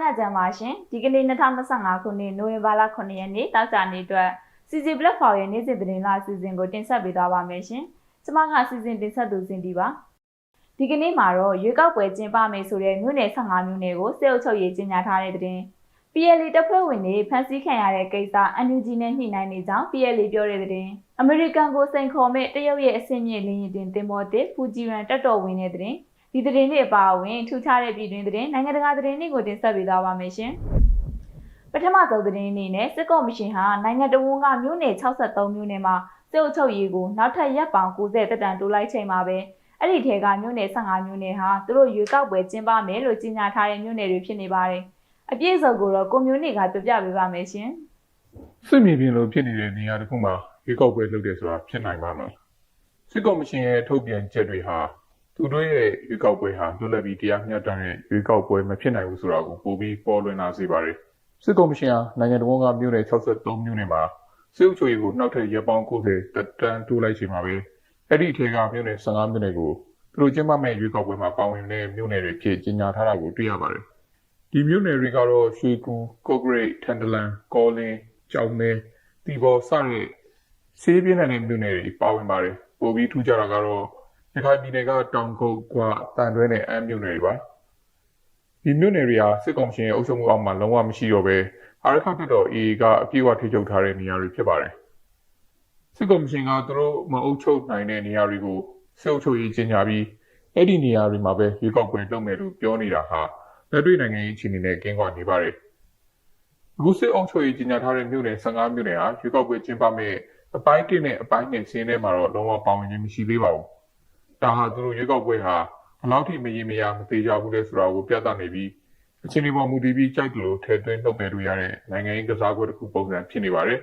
ညချမ်းပါရှင်ဒီကနေ့2025ခုနှစ်နိုဝင်ဘာလ9ရက်နေ့တောက်ကြနေ့အတွက် CC Platform ရဲ့နေ့စဉ်သတင်းလာအစီအစဉ်ကိုတင်ဆက်ပေးသွားပါမယ်ရှင်ကျွန်မကအစီအစဉ်တင်ဆက်သူစင်တီပါဒီကနေ့မှာတော့ရွေးကောက်ပွဲကျင်းပမယ်ဆိုတဲ့မြို့နယ်15မြို့နယ်ကိုစေအုပ်ချုပ်ရေးကြီးညာထားတဲ့သတင်း PLA တပ်ဖွဲ့ဝင်တွေဖမ်းဆီးခံရတဲ့ကိစ္စ NUG နဲ့ညှိနှိုင်းနေကြောင်း PLA ပြောတဲ့သတင်းအမေရိကန်ကိုစိန်ခေါ်မဲ့တရုတ်ရဲ့အဆင့်မြင့်လင်းရင်တင်တင်မောတစ်ဖူဂျီရန်တက်တော်ဝင်တဲ့သတင်း ဒီသတင်းတွေအပါအဝင်ထူးခြားတဲ့ပြည်တွင်းသတင်းနိုင်ငံတကာသတင်းတွေကိုတင်ဆက်ပေးသွားပါမယ်ရှင်ပထမဆုံးသတင်းအနေနဲ့စစ်ကော်မရှင်ဟာနိုင်ငံတော်ဝန်ကမြို့နယ်63မြို့နယ်မှာစစ်အုပ်ချုပ်ရေးကိုနောက်ထပ်ရပ်ပေါင်း90တက်တန်တိုးလိုက်ချိန်မှာပဲအဲ့ဒီထဲကမြို့နယ်15မြို့နယ်ဟာသူတို့ရွေးကောက်ပွဲကျင်းပမယ်လို့ကြေညာထားတဲ့မြို့နယ်တွေဖြစ်နေပါတယ်အပြည့်အစုံကိုတော့ကွန်မြူနတီကပြပြပေးပါမယ်ရှင်စစ်မြေပြင်လိုဖြစ်နေတဲ့နေရာတစ်ခုမှာရွေးကောက်ပွဲလုပ်တယ်ဆိုတာဖြစ်နိုင်ပါမလားစစ်ကော်မရှင်ရဲ့ထုတ်ပြန်ချက်တွေဟာ သူတို့ရဲ့ရွေးကောက်ပွဲဟာလွတ်လပ်ပြီးတရားမျှတတဲ့ရွေးကောက်ပွဲမဖြစ်နိုင်ဘူးဆိုတာကိုပိုပြီးပေါ်လွင်လာစေပါတယ်စစ်ကော်မရှင်ဟာနိုင်ငံတော်ကမြို့နယ်63မြို့နယ်မှာစစ်အုပ်ချုပ်ရေးကိုနောက်ထပ်ရပ်ပေါင်း90တက်တန်းတိုးလိုက်ချိန်မှာပဲအဲ့ဒီအထက်ကမြို့နယ်15မြို့နယ်ကိုသူတို့ကျင်းပမဲ့ရွေးကောက်ပွဲမှာပါဝင်တဲ့မြို့နယ်တွေဖြစ်ကြီးညာထားတာကိုတွေ့ရပါတယ်ဒီမြို့နယ်တွေကတော့ရွှေကူကော့ဂရိတ်ထန်တလန်ကောလင်းကြောင်မဲတီဘောစတဲ့ဆေးပြင်းတဲ့မြို့နယ်တွေပါဝင်ပါတယ်ပိုပြီးထူးခြားတာကတော့ ရခိုင်ပြည်နယ်ကတောင်ကုတ်ကွာတန်တွဲနဲ့အမ်းမြို့နယ်တွေပါဒီမြို့နယ်တွေဟာစစ်ကောင်စီရဲ့အုပ်ချုပ်မှုအောက်မှာလုံးဝမရှိတော့ဘဲအာရခတ်တော် AA ကအပြည့်အဝထိချုပ်ထားတဲ့နေရာတွေဖြစ်ပါတယ်စစ်ကောင်စီကသူတို့မအုပ်ချုပ်နိုင်တဲ့နေရာတွေကိုစစ်အုပ်ချုပ်ရေးကြီးညာပြီးအဲ့ဒီနေရာတွေမှာပဲရွေးကောက်ပွဲလုပ်မယ်လို့ပြောနေတာဟာလက်တွေ့နိုင်ငံရေးအခြေအနေနဲ့ကင်းကွာနေပါတယ်အခုစစ်အုပ်ချုပ်ရေးကြီးညာထားတဲ့မြို့နယ်15မြို့နယ်ဟာရွေးကောက်ပွဲကျင်းပမဲ့အပိုင်း1နဲ့အပိုင်း2ဆင်းထဲမှာတော့လုံးဝပါဝင်ခြင်းမရှိသေးပါဘူး ဒါဟာသူတို့ရွေးကောက်ပွဲဟာဘယ်လောက်ထိမရေမရာမသေးကြဘူးလဲဆိုတာကိုပြသနေပြီးအချိန်ဒီပေါ်မူတည်ပြီးကြိုက်တယ်လို့ထည့်သွင်းလုပ်ပယ်လို့ရတဲ့နိုင်ငံရေးကစားကွက်တစ်ခုပုံစံဖြစ်နေပါတယ်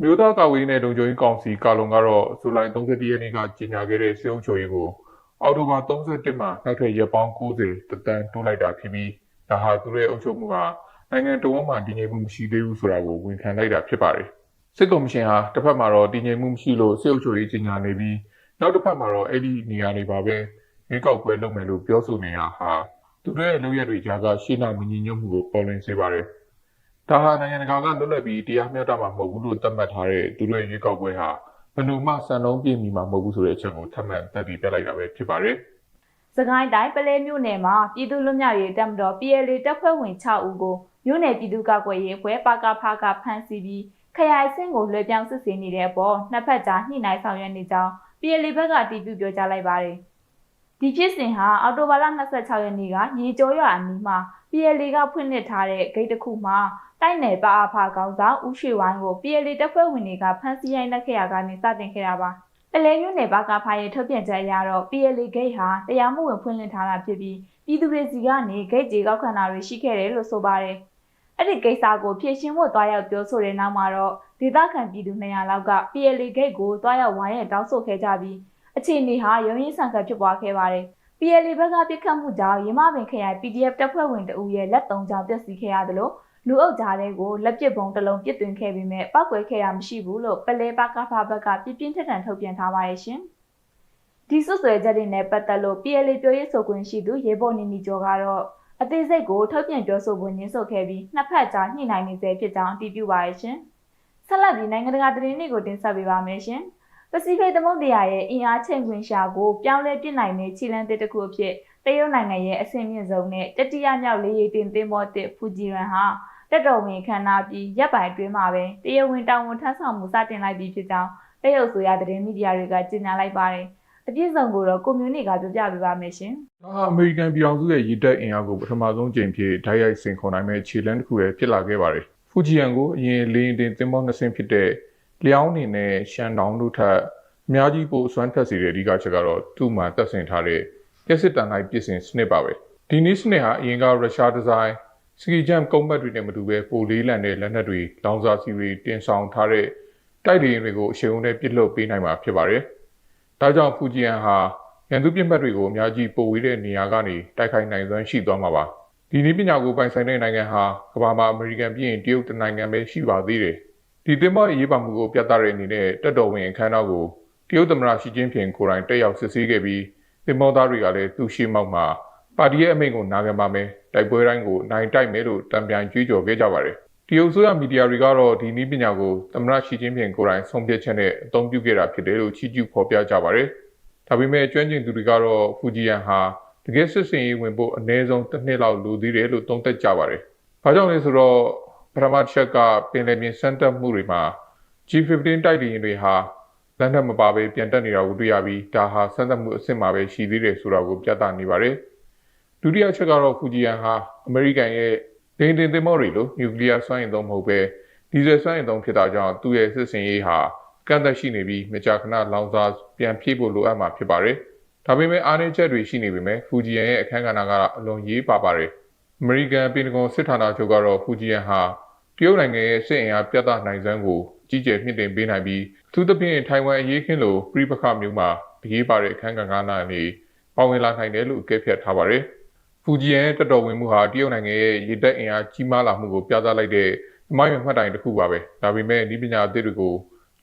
မြို့သားကာဝေးနဲ့လုံခြုံရေးကောင်စီကာလုံကတော့ဇူလိုင်31ရက်နေ့ကကြေညာခဲ့တဲ့စစ်အုပ်ချုပ်ရေးကိုအောက်တိုဘာ31မှာနောက်ထပ်ရက်ပေါင်း90တတန်းတိုးလိုက်တာဖြစ်ပြီးဒါဟာသူတို့ရဲ့အုပ်ချုပ်မှုဟာနိုင်ငံတော်မှာတည်ငြိမ်မှုမရှိသေးဘူးဆိုတာကိုဝန်ခံလိုက်တာဖြစ်ပါတယ်စစ်ကော်မရှင်ဟာတစ်ဖက်မှာတော့တည်ငြိမ်မှုမရှိလို့စစ်အုပ်ချုပ်ရေးကြီးညာနေပြီး နောက်တစ်ဖက်မှာတော့အဲ့ဒီနေရာတွေပါပဲရွေးကောက်ပွဲလုပ်မယ်လို့ပြောဆိုနေတာဟာသူတို့ရဲ့လုပ်ရက်တွေကြားကရှင်းနာမညီညွတ်မှုကိုပေါ်လွင်စေပါတယ်ဒါဟာနိုင်ငံတကာကလွတ်လပ်ပြီးတရားမျှတမှာမဟုတ်ဘူးလို့သတ်မှတ်ထားတဲ့သူတို့ရဲ့ရွေးကောက်ပွဲဟာဘယ်လိုမှစံလုံးပြည့်မီမှာမဟုတ်ဘူးဆိုတဲ့အချက်ကိုထပ်မံသက်ပြီးပြလိုက်တာပဲဖြစ်ပါတယ်စကိုင်းတိုင်းပလဲမြို့နယ်မှာပြည်သူ့လွတ်မြောက်ရေးတပ်မတော် PLA တပ်ဖွဲ့ဝင်6ဦးကိုမြို့နယ်ပြည်သူ့ကာကွယ်ရေးအဖွဲ့ပါကဖာကဖမ်းဆီးပြီးခရိုင်စင်ကိုလွှဲပြောင်းစစ်ဆေးနေတဲ့အပေါ်နှစ်ဖက်ကြားညှိနှိုင်းဆောင်ရွက်နေကြောင်း PLA ဘက်ကအတည်ပြုပြောကြားလိုက်ပါတယ်။ဒီဖြစ်စဉ်ဟာအော်တိုဘာလ26ရက်နေ့ကရေကျော်ရွာအနီးမှာ PLA ကဖွင့်လှစ်ထားတဲ့ဂိတ်တစ်ခုမှာတိုက်နယ်ပါအဖာကောင်းဆောင်ဦးရွှေဝိုင်းကို PLA တပ်ဖွဲ့ဝင်တွေကဖမ်းဆီးရိုက်နှက်ခဲ့ရကနေစတင်ခဲ့တာပါ။ပလဲမြို့နယ်ဘာကဖာရဲ့ထုတ်ပြန်ချက်အရတော့ PLA ဂိတ်ဟာတရားမဝင်ဖွင့်လှစ်ထားတာဖြစ်ပြီးပြည်သူတွေစီကနေဂိတ်ကြေကောက်ခံတာတွေရှိခဲ့တယ်လို့ဆိုပါတယ်။ အဲ့ဒီကိစ္စကိုဖြည့်ရှင်းဖို့တွားရောက်ပြောဆိုတဲ့နောက်မှာတော့ဒေသခံပြည်သူ200လောက်က PLA ဂိတ်ကိုတွားရောက်ဝိုင်းရတောင်းဆိုခဲ့ကြပြီးအခြေအနေဟာရုံရင်းဆန်ခတ်ဖြစ်ပွားခဲ့ပါတယ်။ PLA ဘက်ကပြစ်ခတ်မှုကြောင့်ရမပင်ခရိုင် PDF တပ်ဖွဲ့ဝင်တအူရဲ့လက်သုံးချောင်းပျက်စီးခဲ့ရတယ်လို့လူအုပ်ကြားတွေကိုလက်ပစ်ပုံတစ်လုံးပစ်သွင်းခဲ့ပြီးမြဲပောက်ကွဲခဲ့တာမရှိဘူးလို့ပလဲပါကဖာဘက်ကပြပြင်းထန်ထန်ထုတ်ပြန်ထားပါရဲ့ရှင်။ဒီစွပ်စွဲချက်တွေနဲ့ပတ်သက်လို့ PLA ပြောရေးဆိုခွင့်ရှိသူရေပေါ်နေနီကျော်ကတော့ အသေးစိတ်ကိုထုတ်ပြန်ပြောဆိုဖို့ညှင်းဆိုခဲ့ပြီးနှစ်ဖက်ကြားညှိနှိုင်းနေစေဖြစ်ကြောင်းအတည်ပြုပါရဲ့ရှင်။ဆက်လက်ပြီးနိုင်ငံတကာသတင်းတွေကိုတင်ဆက်ပေးပါမယ်ရှင်။ပစိဖိတ်သမုဒ္ဒရာရဲ့အင်အားချိန်ခွင်ရှာကိုပြောင်းလဲပြစ်နိုင်တဲ့ခြေလမ်းတစ်တစ်ခုအဖြစ်တရုတ်နိုင်ငံရဲ့အဆင့်မြင့်ဆုံးနဲ့တတိယမြောက်လေးရီတင်သင်းမော့တစ်ဖူဂျီရန်ဟာတက်တော်ဝင်ခန္ဓာပြီးရပ်ပိုင်အတွင်းမှာပဲတရုတ်ဝင်တာဝန်ထမ်းဆောင်မှုစတင်လိုက်ပြီးဖြစ်ကြောင်းတရုတ်ဆိုရသတင်းမီဒီယာတွေကကြေညာလိုက်ပါတယ်။ အပြည့်စုံကိုတော့ကွန်မြူနတီကပြောပြပေးပါမယ်ရှင်။ဒါဟာအမေရိကန်ပြည်ထောင်စုရဲ့ရည်တက်အင်အားကိုပထမဆုံးကြိမ်ဖြစ်ဓာတ်ရိုက်စင်ခေါ်နိုင်မဲ့ခြေလမ်းတစ်ခုပဲဖြစ်လာခဲ့ပါတယ်။ဖူဂျီယန်ကိုအရင်လေရင်တင်သင်္ဘောနှစ်စင်းဖြစ်တဲ့လျောင်းနေနဲ့ရှန်တောင်တို့ထက်အများကြီးပိုအစွမ်းထက်စေတဲ့အဓိကချက်ကတော့သူ့မှာတက်ဆင်ထားတဲ့ကက်စစ်တန်လိုက်ပြင်ဆင်စနစ်ပါပဲ။ဒီနည်းစနစ်ဟာအရင်ကရုရှားဒီဇိုင်းစကီဂျမ်ကုန်းဘတ်တွေနဲ့မတူပဲပိုလေးလံတဲ့လက်နက်တွေလောင်စာစီတွေတင်ဆောင်ထားတဲ့တိုက်လေယာဉ်တွေကိုအရှိန်အဟုန်နဲ့ပစ်လွတ်ပေးနိုင်မှာဖြစ်ပါတယ်။ ဒါကြောင့်ဖူဂျီယန်ဟာရန်သူပြစ်မှတ်တွေကိုအများကြီးပိုဝေးတဲ့နေရာကနေတိုက်ခိုက်နိုင်စွမ်းရှိသွားမှာပါ။ဒီနည်းပညာကိုပိုင်ဆိုင်တဲ့နိုင်ငံဟာကမ္ဘာမှာအမေရိကန်ပြည်ရင်တရုတ်တနိုင်ငံပဲရှိပါသေးတယ်။ဒီသင်္ဘောအရေးပါမှုကိုပြသတဲ့အနေနဲ့တက်တော်ဝင်အခမ်းအနားကိုတရုတ်သမ္မတရှီကျင်းဖျင်ကိုယ်တိုင်တက်ရောက်စစ်ဆေးခဲ့ပြီးသင်္ဘောသားတွေကလည်းသူ့ရှိမောက်မှာပါတီရဲ့အမိန့်ကိုနာခံပါမယ်တိုက်ပွဲတိုင်းကိုနိုင်တိုက်မယ်လို့တံပြန်ကြွေးကြော်ခဲ့ကြပါတယ် တရုတ်ဆိုရမီဒီယာတွေကတော့ဒီနည်းပညာကိုသမ္မတရှီကျင်းပင်ကိုယ်တိုင်ဆုံးဖြတ်ချက်နဲ့အသုံးပြုခဲ့တာဖြစ်တယ်လို့ချီးကျူးဖော်ပြကြပါတယ်ဒါပေမဲ့ကျွမ်းကျင်သူတွေကတော့ဖူဂျီယန်ဟာတကယ်စစ်စင်ရေးဝင်ဖို့အနည်းဆုံးတစ်နှစ်လောက်လိုသေးတယ်လို့သုံးသပ်ကြပါတယ်ဘာကြောင့်လဲဆိုတော့ပထမတစ်ချက်ကပင်လယ်ပြင်စမ်းသပ်မှုတွေမှာ G15 တိုက်လေယာဉ်တွေဟာလက်နက်မပါဘဲပြန်တက်နေတာကိုတွေ့ရပြီးဒါဟာစမ်းသပ်မှုအဆင့်မှာပဲရှိသေးတယ်ဆိုတာကိုပြသနေပါတယ်။ဒုတိယချက်ကတော့ဖူဂျီယန်ဟာအမေရိကန်ရဲ့ ဒိန်တင်သင်္ဘောတွေလိုနျူကလ িয়ার စွမ်းအင်သုံးမဟုတ်ပဲဒီဇယ်စွမ်းအင်သုံးဖြစ်တာကြောင့်သူ့ရဲ့စစ်စင်ရေးဟာကန့်သက်ရှိနေပြီးမကြာခဏလောင်စာပြန်ဖြည့်ဖို့လိုအပ်မှာဖြစ်ပါတယ်။ဒါပေမဲ့အားနည်းချက်တွေရှိနေပေမဲ့ဖူဂျီယန်ရဲ့အခန်းကဏ္ဍကအလွန်ရေးပါပါတယ်။အမေရိကန်ပြည်ထောင်စစ်ဌာနချုပ်ကတော့ဖူဂျီယန်ဟာတရုတ်နိုင်ငံရဲ့စစ်အင်အားပြသနိုင်စွမ်းကိုကြီးကျယ်မြင့်တင်ပေးနိုင်ပြီးအထူးသဖြင့်ထိုင်ဝမ်အရေးခင်းလိုပြည်ပခမျိုးမှာအရေးပါတဲ့အခန်းကဏ္ဍနဲ့ပါဝင်လာနိုင်တယ်လို့အကဲဖြတ်ထားပါတယ်။ ဖူဂျီယန်ရဲ့တက်တော်ဝင်မှုဟာတရုတ်နိုင်ငံရဲ့ရေတပ်အင်အားကြီးမားလာမှုကိုပြသလိုက်တဲ့သမိုင်းဝင်မှတ်တိုင်တစ်ခုပါပဲ။ဒါပေမဲ့ဒီပညာအသစ်တွေကို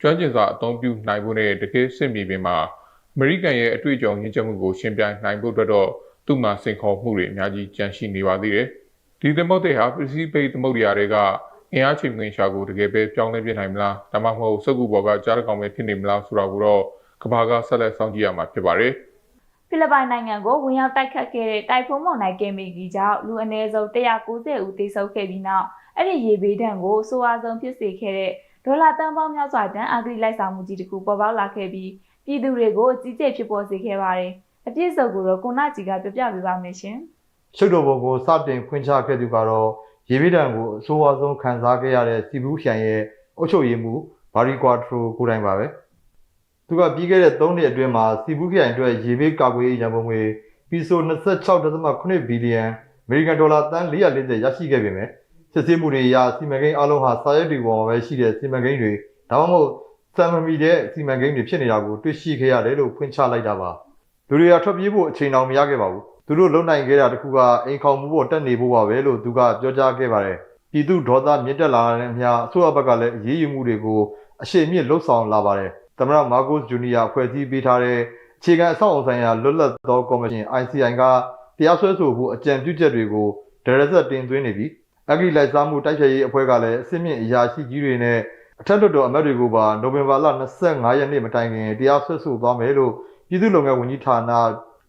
ကျွမ်းကျင်စွာအသုံးပြုနိုင်ဖို့နဲ့တကယ်စစ်မြေပြင်မှာအမေရိကန်ရဲ့အတွေ့အကြုံရင်းချက်မှုကိုရှင်းပြနိုင်ဖို့အတွက်တော့သူ့မှာစိန်ခေါ်မှုတွေအများကြီးကြန့်ရှိနေပါသေးတယ်။ဒီသမုတ်တွေဟာပစ္စည်းပိတ်သမုတ်ရာတွေကအင်အားချိန်ငွေရှာကိုတကယ်ပဲပြောင်းလဲပြနိုင်မလားဒါမှမဟုတ်စက်ကူပေါ်ကကြားတစ်ကောင်ပဲဖြစ်နေမလားဆိုတာကိုတော့ကဘာကဆက်လက်စောင့်ကြည့်ရမှာဖြစ်ပါတယ် ဖိလစ်ပိုင်နိုင်ငံကိုဝင်ရောက်တိုက်ခတ်ခဲ့တဲ့တိုင်ဖုန်းမုန်တိုင်းကင်မီကြီးကြောင့်လူအနည်းဆုံး190ဦးသေဆုံးခဲ့ပြီးနောက်အဲ့ဒီရေဘေးဒဏ်ကိုဆိုးအားဆုံးဖြစ်စေခဲ့တဲ့ဒေါ်လာတန်ပေါင်းများစွာတန်အဂရိလိုက်ဆောင်မှုကြီးတစ်ခုပေါ်ပေါက်လာခဲ့ပြီးပြည်သူတွေကိုကြီးကျယ်ဖြစ်ပေါ်စေခဲ့ပါတယ်။အပြည့်အစုံကိုတော့ကိုနာကြီးကပြပြပေးပါမယ်ရှင်။ရှုပ်တော်ဘုံကိုစတင်ဖွင့်ချခဲ့သူကတော့ရေပိဒံကိုအဆိုးအဝါဆုံးခံစားခဲ့ရတဲ့စီဘူးခိုင်ရဲ့အုပ်ချုပ်ရေးမှုဘာရီကွာထရိုကိုယ်တိုင်ပါပဲ သူကပြီးခဲ့တဲ့3နှစ်အတွင်းမှာစီဘူးခိုင်အတွက်ရေပိကာကွယ်ရေးရန်ပုံငွေပီဆို26.8ဘီလီယံအမေရိကန်ဒေါ်လာတန်440ရရှိခဲ့ပေမဲ့စစ်ဆေးမှုတွေအရစီမံကိန်းအလုံးဟာစာရွက်တွေပေါ်မှာပဲရှိတဲ့စီမံကိန်းတွေဒါမှမဟုတ်စံမမီတဲ့စီမံကိန်းတွေဖြစ်နေတာကိုတွေ့ရှိခဲ့ရတယ်လို့ဖွင့်ချလိုက်တာပါလူတွေကထွက်ပြေးဖို့အချိန်တောင်မရခဲ့ပါဘူးသူတို့လုံနိုင်ခဲ့တာတခုကအိမ်ခေါင်မှုပေါ်တက်နေဖို့ပါပဲလို့သူကပြောကြားခဲ့ပါတယ်။ပြည်သူဒေါသမြင့်တက်လာတဲ့အမျှအစိုးရဘက်ကလည်းအရေးယူမှုတွေကိုအရှိန်မြင့်လှုပ်ဆောင်လာပါတယ်။ သမ္မတမာကိုစ်ဂျူနီယာဖွဲ့စည်းပေးထားတဲ့အခြေခံအဆောက်အအုံဆိုင်ရာလွတ်လပ်သောကော်မရှင် ICI ကတရားစွဲဆိုဖို့အကြံပြုချက်တွေကိုဒရဇက်တင်သွင်းနေပြီးအဂရိလိုက်စားမှုတိုက်ဖျက်ရေးအဖွဲ့ကလည်းအစစ်မြင့်အရာရှိကြီးတွေနဲ့အထက်လွှတ်တော်အမတ်တွေကိုပါနိုဝင်ဘာလ25ရက်နေ့မတိုင်ခင်တရားစွဲဆိုသွားမယ်လို့ပြည်သူ့လုံခြုံရေးဝန်ကြီးဌာန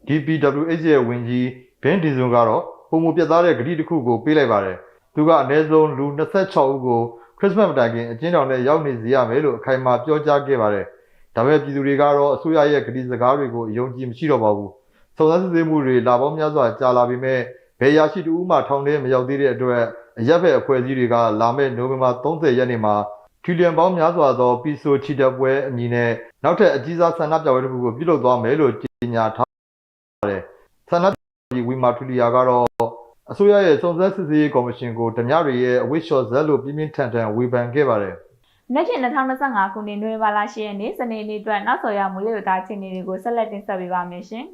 DPWH ရဲ့ဝန်ကြီးဘင်းဒီဇွန်ကတော့ပုံမပြတ်သားတဲ့ဂတိတစ်ခုကိုပေးလိုက်ပါတယ်။သူကအနည်းဆုံးလူ26ဦးကိုခရစ်စမတ်မတိုင်ခင်အကျဉ်းထောင်ထဲရောက်နေစေရမယ်လို့အခိုင်အမာပြောကြားခဲ့ပါတယ်။ ဒါပေမဲ့ပြည်သူတွေကတော့အစိုးရရဲ့ဂတိစကားတွေကိုအယုံကြည်မရှိတော့ပါဘူး။စုံစမ်းစစ်ဆေးမှုတွေလာပေါင်းများစွာကြာလာပေမဲ့ဘယ်ရရှိတူမှထောင်ထဲမရောက်သေးတဲ့အတွက်အရက်ဖက်အဖွဲ့အစည်းတွေကလာမယ့်နိုဝင်ဘာ30ရက်နေ့မှာထီလီယံပေါင်းများစွာသောပီဆိုချီတက်ပွဲအမည်နဲ့နောက်ထပ်အကြီးစားဆန္ဒပြပွဲတစ်ခုကိုပြုလုပ်သွားမယ်လို့ကြေညာထားပါတယ်။ဆန္ဒပြဝီမာထူလီယာကတော့အစိုးရရဲ့စုံစမ်းစစ်ဆေးရေးကော်မရှင်ကိုဓမြတွေရဲ့အဝိရှော့ဇက်လို့ပြင်းပြင်းထန်ထန်ဝေဖန်ခဲ့ပါတယ်။ နေ့ချင်း2025ခုနှစ်နိုဝင်ဘာလ10ရက်နေ့စနေနေ့အတွက်နောက်ဆော်ရမူလေးဝသားချင်းတွေကိုဆက်လက်တင်ဆက်ပေးပါမယ်ရှင်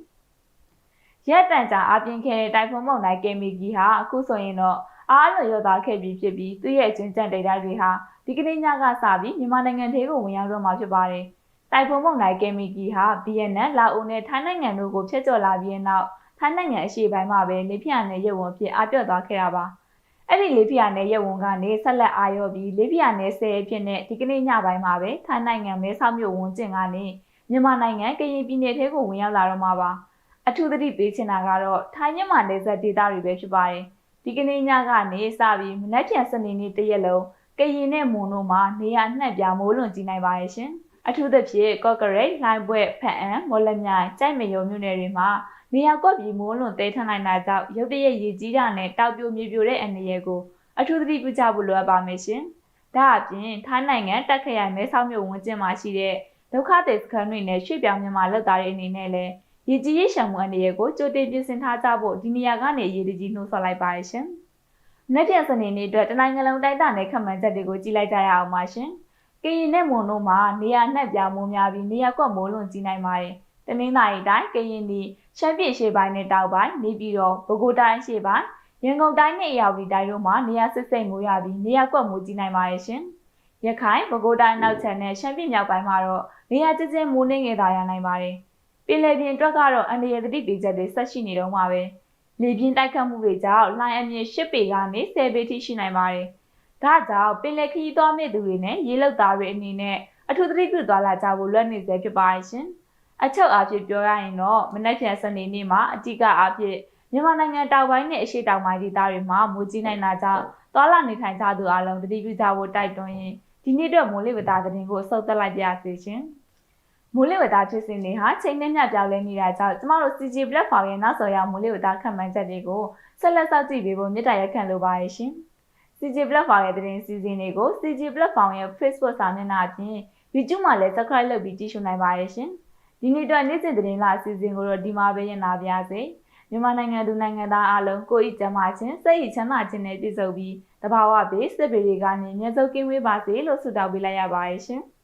။ရက်တန်ကြာအပြင်းခဲ့တဲ့တိုင်ဖွန်မုန်တိုင်းကင်မီကြီးဟာအခုဆိုရင်တော့အားလုံးရောသားခဲ့ပြီးဖြစ်ပြီးသူ့ရဲ့ကျွန်းကျန်ဒေတာတွေဟာဒီကနေ့ညကစပြီးမြန်မာနိုင်ငံထဲကိုဝင်ရောက်တော့မှာဖြစ်ပါတယ်။တိုင်ဖွန်မုန်တိုင်းကင်မီကြီးဟာဗီယက်နမ်၊လာအိုနဲ့ထိုင်းနိုင်ငံတို့ကိုဖျက်ကျော်လာပြီးတဲ့နောက်ထိုင်းနိုင်ငံအရှေ့ပိုင်းမှာပဲလေပြင်းနဲ့ရုပ်ဝန်ဖြစ်အပြော့သွားခဲ့တာပါ။ အဲ့ဒီလေပြင်းနဲ့ရုပ်ဝန်ကနေဆက်လက်အာရော့ပြီးလေပြင်းနဲ့ဆယ်ဖြစ်တဲ့ဒီကနေ့ညပိုင်းမှာပဲထိုင်းနိုင်ငံမဲဆောက်မြို့ဝန်ကျင်ကနေမြန်မာနိုင်ငံကရင်ပြည်နယ်ထဲကိုဝင်ရောက်လာတော့မှာပါ။အထူးသတိပေးချင်တာကတော့ထိုင်းမြန်မာနယ်စပ်ဒေသတွေပဲဖြစ်ပါတယ်။ဒီကနေ့ညကနေစပြီးမနက်ဖြန်စနေနေ့တရက်လုံးကရင်နဲ့မွန်တို့မှာနေရာနှံ့ပြမိုးလွန်ကြီးနိုင်ပါရဲ့ရှင်။အထူးသဖြင့်ကော့ကရိတ်၊လိုင်းဘွဲ့၊ဖက်အံ၊မော်လမြိုင်၊ကြိုက်မယုံမြို့နယ်တွေမှာ နေရာကွက်ပြီးမိုးလွန်တဲထန်နိုင်တာကြောင့်ရုတ်တရက်ရေကြီးတာနဲ့တောက်ပြိုမြေပြိုတဲ့အနေအကိုအထူးသတိပြုကြဖို့လိုအပ်ပါမယ်ရှင်။ဒါအပြင်ထိုင်းနိုင်ငံတက်ခရိုင်မဲဆောက်မြို့ဝန်းကျင်မှာရှိတဲ့ဒုက္ခသည်စခန်းတွေနဲ့ရွှေ့ပြောင်းမြန်မာလက်သားတွေအနေနဲ့လည်းရေကြီးရေရှမ်းမှုအနေအကိုကြိုတင်ပြင်ဆင်ထားကြဖို့ဒီနေရာကနေရေတကြီးနှိုးဆော်လိုက်ပါရရှင်။နေ့ပြန်စနေနေ့အတွက်တနိုင်ငံလုံးတိုက်တာနဲ့ခန့်မှန်းချက်တွေကိုကြည့်လိုက်ကြရအောင်ပါရှင်။ကရင်နဲ့မွန်တို့မှာနေရာနှက်ပြမိုးများပြီးနေရာကွက်မိုးလွန်ကြီးနိုင်ပါတယ်။တနင်္လာရီတိုင်းကရင်ပြည် ရှမ်းပြည်ရှေ့ပိုင်းနဲ့တောက်ပိုင်းနေပြည်တော်ပဲခူးတိုင်းရှေ့ပိုင်းရန်ကုန်တိုင်းနဲ့အရာဝတီတိုင်းတို့မှာနေရာစစ်စိမ်မိုးရပြီးနေရာကွက်မိုးကြီးနိုင်ပါရဲ့ရှင်။ရခိုင်ပဲခူးတိုင်းနောက်ချန်နဲ့ရှမ်းပြည်မြောက်ပိုင်းမှာတော့နေရာကျကျမိုးနှင်းငယ်သာရနိုင်ပါတယ်။ပြည်လည်ပြင်အတွက်ကတော့အန္တရာယ်သတိပေးချက်တွေဆက်ရှိနေတော့မှာပဲ။လေပြင်းတိုက်ခတ်မှုတွေကြောင့်လိုင်းအမြင့်10ပေကနေ10ပေထိရှိနိုင်ပါတယ်။ဒါကြောင့်ပင်လယ်ခရီးသွားမြင့်သူတွေနဲ့ရေလုံသားတွေအနေနဲ့အထူးသတိပြုသွားလာကြဖို့လွတ်နေစေဖြစ်ပါရဲ့ရှင်။ အချုပ်အားဖြင့်ပြောရရင်တော့မနက်ဖြန်စနေနေ့မှာအတိကအားဖြင့်မြန်မာနိုင်ငံတောင်ပိုင်းနဲ့အရှေ့တောင်ပိုင်းဒေသတွေမှာမိုးကြီးနိုင်တာကြောင့်သွားလာနေထိုင်ကြသူအလုံးသတိပြုကြဖို့တိုက်တွန်းရင်းဒီနေ့တော့မိုးလေဝသသတင်းကိုစုပ်သက်လိုက်ပါရစေရှင်။မိုးလေဝသဖြစ်စဉ်တွေဟာချိန်နဲ့မျှပြောင်းလဲနေတာကြောင့်ကျမတို့ CG platform ရဲ့နောက်ဆော်ရမိုးလေဝသခန့်မှန်းချက်တွေကိုဆက်လက်စောင့်ကြည့်ပေးဖို့မြစ်တာရက်ခံလိုပါရဲ့ရှင်။ CG platform ရဲ့သတင်းစီစဉ်တွေကို CG platform ရဲ့ Facebook စာမျက်နှာအပြင် YouTube မှာလည်း subscribe လုပ်ပြီးကြည့်ရှုနိုင်ပါရဲ့ရှင်။ ဒီနေ့တော့နေ့စဉ်သတင်းလာအစီအစဉ်ကိုတော့ဒီမှာပဲရနာပါရစေ။မြန်မာနိုင်ငံသူနိုင်ငံသားအားလုံးကိုယ်ဤကျန်းမာခြင်းစိတ်ဤချမ်းသာခြင်းနဲ့ပြည့်စုံပြီးတဘာဝဘေးစစ်ပေတွေကနေမျက်စုံကင်းဝေးပါစေလို့ဆုတောင်းပေးလိုက်ရပါရဲ့ရှင်။